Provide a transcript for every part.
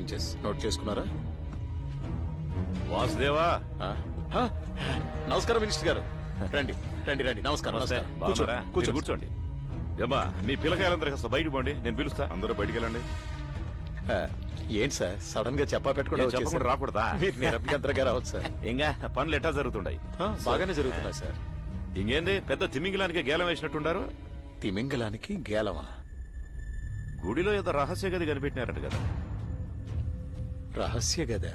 Inches note చేసుకున్నారా? వాసుదేవా? నమస్కారం minister గారు. రండి రండి రండి. నమస్కారం? కూర్చో కూర్చోండి ఏమ్మా మీ పిల్లకాయలందరూ కాస్త బయటకు పోండి. నేను పిలుస్తా. అందరూ బయటికి వెళ్ళండి. ఏంటి సార్? సడన్గా చెప్పా చెప్పకుండా రాకూడదా? మీరు నిరభ్యంతరంగా రావచ్చు సార్. ఇంకా పనులు ఎట్టా జరుగుతుండయి? బాగానే జరుగుతున్నాయి సార్. ఇంకేంది పెద్ద తిమింగిలానికి గేలం వేసినట్టుండారు? తిమింగలానికి గేలమా? గుడిలో ఏదో రహస్య గది కనిపెట్టినారట కదా. రహస్య గద.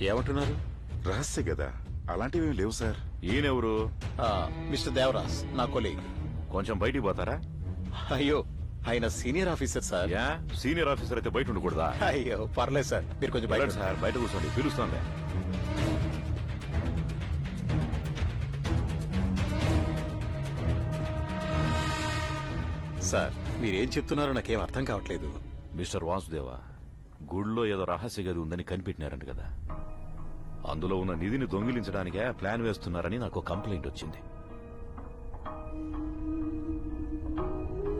ఏమంటున్నారు? రహస్య కదా అలాంటివి లేవు సార్. ఈయనెవరు? ఆ, మిస్టర్ దేవరాజ్ నా కొలీగ్. కొంచెం బయటికి పోతారా? అయ్యో ఆయన senior officer sir. Yeah senior officer అయితే బయట ఉండకూడదా? అయ్యో పర్లేదు సార్. మీరు కొంచెం బయట సార్ బయట కూర్చోండి పిలుస్తానులే. సార్ మీరేం చెప్తున్నారో నాకేం అర్థం కావట్లేదు. మిస్టర్ వాసుదేవ గుడిలో ఏదో రహస్య గది ఉందని కనిపెట్టినారంట కదా. అందులో ఉన్న నిధిని దొంగిలించడానికే ప్లాన్ వేస్తున్నారని నాకు కంప్లైంట్ వచ్చింది.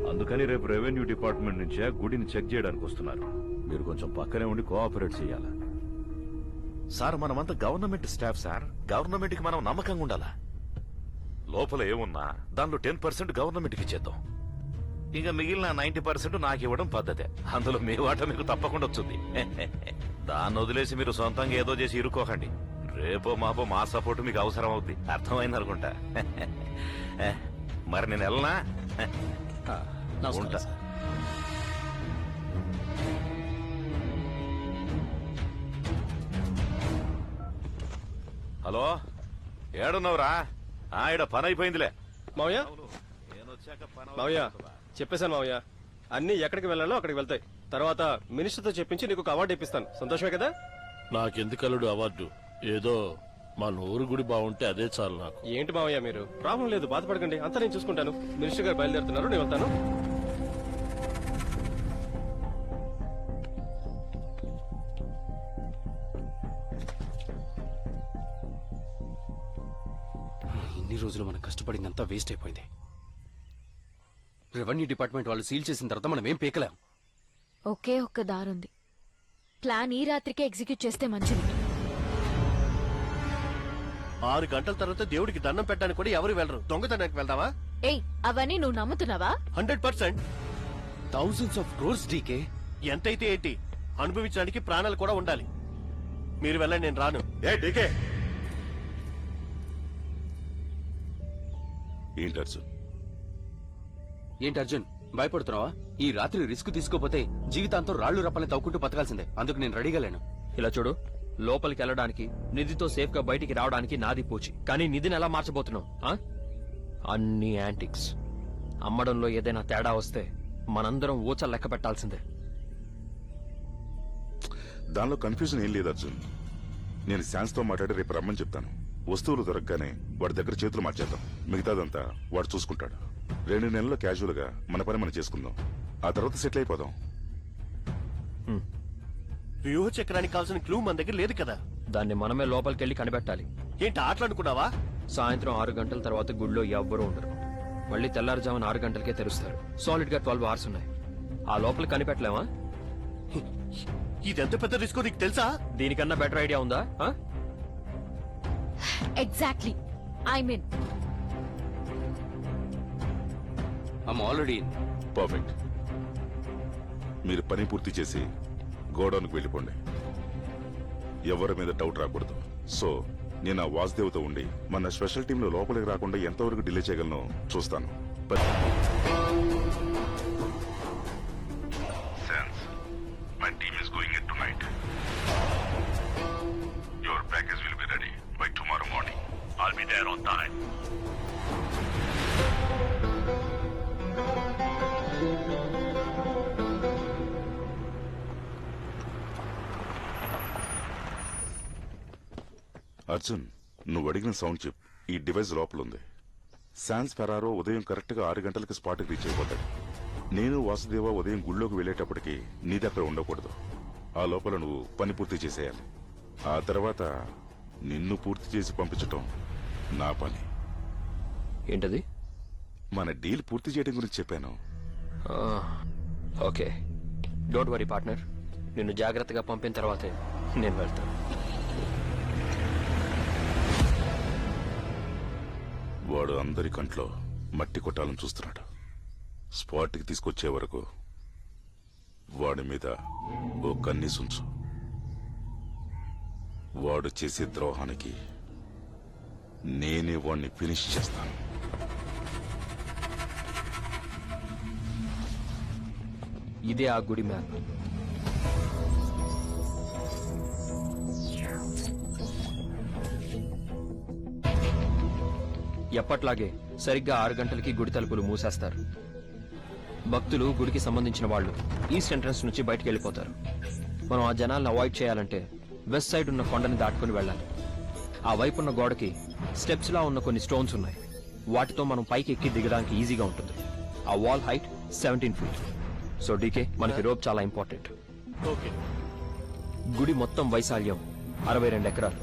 అందుకని రేపు రెవెన్యూ డిపార్ట్మెంట్ నుంచే గుడిని చెక్ చేయడానికి వస్తున్నారు. మీరు కొంచెం పక్కనే ఉండి కోఆపరేట్ చేయాలా? సార్ మనమంతా గవర్నమెంట్ స్టాఫ్ సార్. గవర్నమెంట్కి మనం నమ్మకంగా ఉండాలా? లోపల ఏమున్నా దానిలో టెన్ పర్సెంట్ గవర్నమెంట్కి ఇక మిగిలిన నైన్టీ పర్సెంట్ నాకు ఇవ్వడం పద్ధతే. అందులో మీ వాట మీకు తప్పకుండా వచ్చింది దాన్ని వదిలేసి మీరు సొంతంగా ఏదో చేసి ఇరుక్కోకండి. రేపో మాపో మా సపోర్ట్ మీకు అవసరం అవుద్ది అర్థమైంది అనుకుంటా. మరి నేను వెళ్ళనా? ఉంటా. హలో? ఏడున్నావురా? ఆ ఈడ పని అయిపోయిందిలే మావయ్య మావయ్య? చెప్పేశాను మావయ్య. అన్ని ఎక్కడికి వెళ్ళాలో అక్కడికి వెళ్తాయి. తర్వాత మినిస్టర్తో చెప్పించి నీకు ఒక అవార్డు ఇప్పిస్తాను. సంతోషమే కదా? నాకెందుకలుడు అవార్డు? ఏదో మా నూరు గుడి బాగుంటే అదే చాలు నాకు. ఏంటి మావయ్య మీరు? ప్రాబ్లం లేదు బాధపడకండి. అంతా నేను చూసుకుంటాను. మినిస్టర్ గారు బయలుదేరుతున్నారు నేను వెళ్తాను. ఇన్ని రోజులు మనం కష్టపడిందంతా వేస్ట్ అయిపోయింది. రెవెన్యూ డిపార్ట్మెంట్ వాళ్ళు సీల్ చేసిన తర్వాత మనం ఏం పీకలేం. ఒకే ఒక్క దారుంది. ప్లాన్ ఈ రాత్రికే ఎగ్జిక్యూట్ చేస్తే మంచిది. ఆరు గంటల తర్వాత దేవుడికి దండం పెట్టడానికి కూడా ఎవరు వెళ్ళరు. దొంగతనానికి వెళ్దామా ఏయ్ అవన్నీ నువ్వు నమ్ముతున్నావా? Hundred percent. Thousands of crores DK. ఎంతైతే ఏంటి అనుభవించడానికి ప్రాణాలు కూడా ఉండాలి. మీరు వెళ్ళండి నేను రాను. ఏ డీకే. ఏంటి అర్జున్? ఏంటి అర్జున్ భయపడుతున్నావా? ఈ రాత్రి రిస్క్ తీసుకోపోతే జీవితాంతం రాళ్ళు రప్పని తవ్వుకుంటూ బతకాల్సిందే. అందుకు నేను రెడీగా లేను. ఇలా చూడు లోపలికి వెళ్ళడానికి నిధితో సేఫ్గా బయటికి రావడానికి నాది పూచి. కానీ నిధిని ఎలా మార్చబోతున్నావు ఆ? అన్ని యాంటిక్స్. అమ్మడంలో ఏదైనా తేడా వస్తే మనందరం ఊచ లెక్క పెట్టాల్సిందే. దానిలో కన్ఫ్యూజన్ ఏం లేదు అర్జున్. నేను శాన్స్తో మాట్లాడి రేపు రమ్మని చెప్తాను. వస్తువులు దొరకగానే వాడి దగ్గర చేతులు మార్చేద్దాం. మిగతాదంతా వాడు చూసుకుంటాడు. రెండు నెలల్లో క్యాజువల్గా మన పని మనం చేసుకుందాం. ఆ తర్వాత సెటిల్ అయిపోదాం. వ్యూహ చక్రానికి కావాల్సిన క్లూ మన దగ్గర లేదు కదా. దాన్ని మనమే లోపలికి వెళ్ళి కనిపెట్టాలి. ఏంటి ఆటలనుకున్నావా సాయంత్రం ఆరు గంటల తర్వాత గుడిలో ఎవ్వరూ ఉండరు. మళ్ళీ తెల్లారుజామున ఆరు గంటలకే తెరుస్తారు. సాలిడ్గా ట్వెల్వ్ అవర్స్ ఉన్నాయి. ఆ లోపల కనిపెట్టలేమా? ఇదెంత పెద్ద రిస్క్ నీకు తెలుసా? దీనికన్నా బెటర్ ఐడియా ఉందా? ఆ? Exactly I mean I'm already perfect మీరు పని పూర్తి చేసి గోడౌన్కి వెళ్ళిపోండి ఎవరి మీద డౌట్ రాకూడదు సో నేను ఆ వాసుదేవతో ఉండి మన స్పెషల్ టీంలో లోపలికి రాకుండా ఎంతవరకు డిలే చేయగలను చూస్తాను My team is going in tonight. Your package will be ready by tomorrow morning. I'll be there on time. Arjun నువ్వు అడిగిన సౌండ్ చిప్. ఈ డివైస్ లోపల ఉంది శాన్స్ ఫెరారో ఉదయం కరెక్ట్గా ఆరు గంటలకు స్పాట్ రీచ్ అయిపోతాడు. నేను వాసుదేవ ఉదయం గుళ్ళోకి వెళ్ళేటప్పటికి నీది అక్కడ ఉండకూడదు. ఆ లోపల నువ్వు పని పూర్తి చేసేయాలి. ఆ తర్వాత నిన్ను పూర్తి చేసి పంపించటం నా పని. ఏంటది? మన డీల్ పూర్తి చేయడం గురించి చెప్పాను. ఓకే డోంట్ వరీ పార్ట్నర్ నిన్ను జాగ్రత్తగా పంపిన తర్వాతే నేను వెళ్తాను. వాడు అందరి కంట్లో మట్టి కొట్టాలని చూస్తున్నాడు. స్పాట్కి తీసుకొచ్చే వరకు వాడి మీద ఓ కన్నీసుంచు వాడు చేసే ద్రోహానికి నేనే వాడిని ఫినిష్ చేస్తాను. ఇదే ఆ గుడి మ్యాప్. ఎప్పట్లాగే సరిగ్గా ఆరు గంటలకి గుడి తలుపులు మూసేస్తారు. భక్తులు గుడికి సంబంధించిన వాళ్ళు ఈస్ట్ ఎంట్రన్స్ నుంచి బయటకు వెళ్ళిపోతారు. మనం ఆ జనాలను అవాయిడ్ చేయాలంటే వెస్ట్ సైడ్ ఉన్న కొండని దాటుకుని వెళ్ళాలి. ఆ వైపు ఉన్న గోడకి స్టెప్స్ లా ఉన్న కొన్ని స్టోన్స్ ఉన్నాయి. వాటితో మనం పైకి ఎక్కి దిగడానికి ఈజీగా ఉంటుంది. ఆ wall height seventeen feet. So DK మనకి రోప్ చాలా ఇంపార్టెంట్ ఓకే గుడి మొత్తం వైశాల్యం అరవై రెండు ఎకరాలు.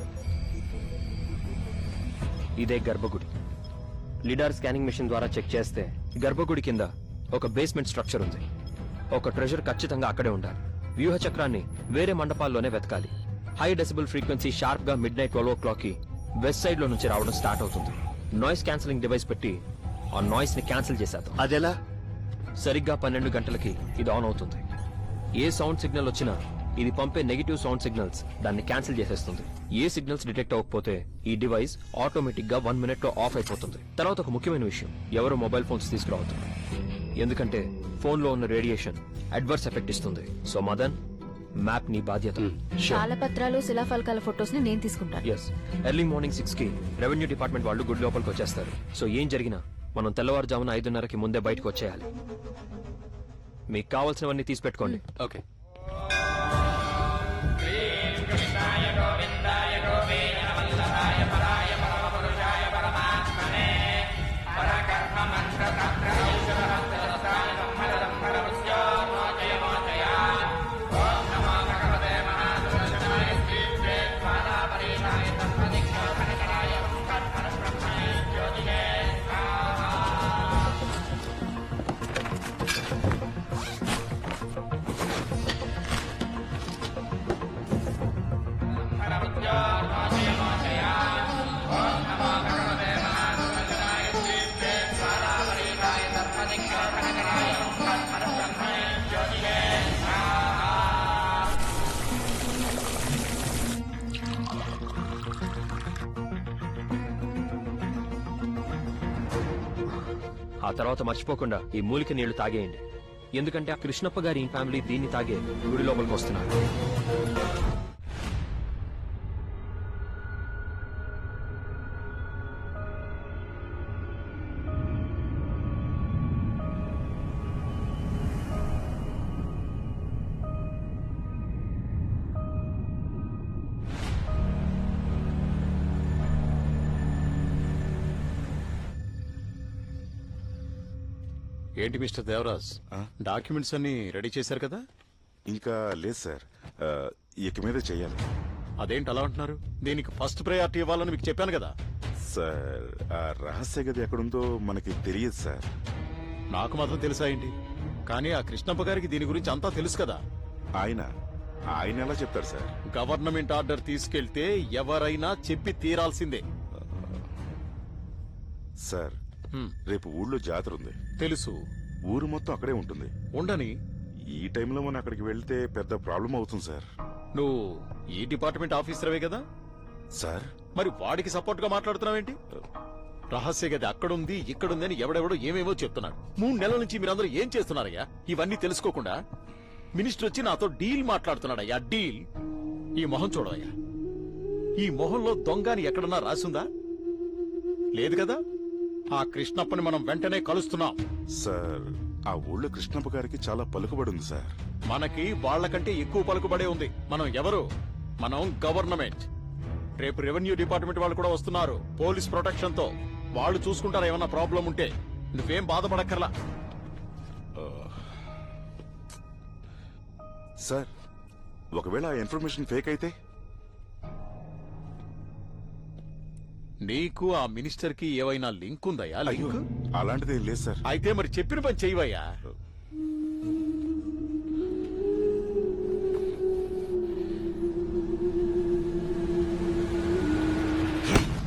ఇదే గర్భగుడి. లిడార్ స్కానింగ్ మిషన్ ద్వారా చెక్ చేస్తే గర్భగుడి కింద ఒక బేస్మెంట్ స్ట్రక్చర్ ఉంది. ఒక ట్రెజర్ ఖచ్చితంగా అక్కడే ఉండాలి. వ్యూహ చక్రాన్ని వేరే మండపాల్లోనే వెతకాలి. హై డెసిబుల్ ఫ్రీక్వెన్సీ షార్ప్గా మిడ్ నైట్ ట్వెల్వ్ ఓ క్లాక్కి వెస్ట్ సైడ్లో నుంచి రావడం స్టార్ట్ అవుతుంది. నాయిస్ క్యాన్సిలింగ్ డివైస్ పెట్టి ఆ నాయిస్ని క్యాన్సిల్ చేసేద్దాం. అదెలా? సరిగ్గా పన్నెండు గంటలకి ఇది ఆన్ అవుతుంది. ఏ సౌండ్ సిగ్నల్ వచ్చినా ఇది పంపే నెగిటివ్ సౌండ్ సిగ్నల్స్ దాన్ని క్యాన్సిల్ చేసేస్తుంది. ఏ సిగ్నల్స్ డిటెక్ట్ అవ్వకపోతే ఈ డివైస్ ఆటోమేటిక్గా వన్ మినిట్లో ఆఫ్ అయిపోతుంది. తర్వాత ఒక ముఖ్యమైన విషయం ఎవరు మొబైల్ ఫోన్స్ తీసుకురావద్దు. ఎందుకంటే ఫోన్లో ఉన్న రేడియేషన్ అడ్వర్స్ ఎఫెక్ట్ ఇస్తుంది. సో మదన్ మ్యాప్ నీ బాధ్యత. తాళపత్రాలు శిలాఫలకాల ఫొటోస్ని నేను తీసుకుంటాను. ఎస్ ఎర్లీ మార్నింగ్ సిక్స్కి రెవెన్యూ డిపార్ట్మెంట్ వాళ్ళు గుడి లోపలికి వచ్చేస్తారు. సో ఏం జరిగినా మనం తెల్లవారుజామున ఐదున్నరకి ముందే బయటకు వచ్చేయాలి. మీకు కావాల్సినవన్నీ తీసి పెట్టుకోండి ఓకే hmm. ఆ తర్వాత మర్చిపోకుండా ఈ మూలిక నీళ్ళు తాగేయండి. ఎందుకంటే ఆ కృష్ణప్ప గారి ఫ్యామిలీ దీన్ని తాగే గుడి లోపలికి వస్తున్నారు. ఏంటి మిస్టర్ దేవరాజ్? డాక్యుమెంట్స్ అన్ని రెడీ చేశారు కదా? ఇంకా లేదు సార్. ఇక మీద చెయ్యాలి అదేంటి అలా అంటున్నారు? దీనికి ఫస్ట్ ప్రయారిటీ ఇవ్వాలని మీకు చెప్పాను కదా. సార్ ఆ రహస్య గది ఎక్కడుందో మనకి తెలియదు సార్. నాకు మాత్రం తెలుసా ఏంటి? కానీ ఆ కృష్ణప్ప గారికి దీని గురించి అంతా తెలుసు కదా. ఆయన ఆయన ఎలా చెప్తారు సార్? గవర్నమెంట్ ఆర్డర్ తీసుకెళ్తే ఎవరైనా చెప్పి తీరాల్సిందే. సార్ రేపు ఊళ్ళో జాతర ఉంది. తెలుసు. ఊరు మొత్తం అక్కడే ఉంటుంది. ఉండని? ఈ టైంలో మనం అక్కడికి వెళ్తే పెద్ద ప్రాబ్లం అవుతుంది సార్. నువ్వు ఈ డిపార్ట్మెంట్ ఆఫీసర్వే కదా? సార్? మరి వాడికి సపోర్ట్గా మాట్లాడుతున్నావేంటి? రహస్య గది అక్కడుంది ఇక్కడుంది అని ఎవడెవడో ఏమేమో చెప్తున్నాడు. మూడు నెలల నుంచి మీరందరూ ఏం చేస్తున్నారయ్యా? ఇవన్నీ తెలుసుకోకుండా మినిస్టర్ వచ్చి నాతో డీల్ మాట్లాడుతున్నాడయ్యా డీల్. ఈ మొహం చూడవయ్యా. ఈ మొహంలో దొంగని ఎక్కడన్నా రాసుందా? లేదు కదా? ఆ కృష్ణప్పని మనం వెంటనే కలుస్తున్నాం. సార్ ఆ ఊళ్ళో కృష్ణప్ప గారికి చాలా పలుకుబడి ఉంది సార్. మనకి వాళ్ళకంటే ఎక్కువ పలుకుబడే ఉంది. మనం ఎవరు? మనం గవర్నమెంట్. రేపు రెవెన్యూ డిపార్ట్మెంట్ వాళ్ళు కూడా వస్తున్నారు పోలీస్ ప్రొటెక్షన్తో వాళ్ళు చూసుకుంటారు ఏమన్నా ప్రాబ్లం ఉంటే? నువ్వేం బాధపడక్కర్లా. సార్ ఒకవేళ ఆ ఇన్ఫర్మేషన్ ఫేక్ అయితే? నీకు ఆ మినిస్టర్కి ఏవైనా లింక్ ఉందయ్యా అయ్యో లింక్ అలాంటిది ఏం లేదు సార్. అయితే మరి చెప్పిన పని చేయవయ్యా.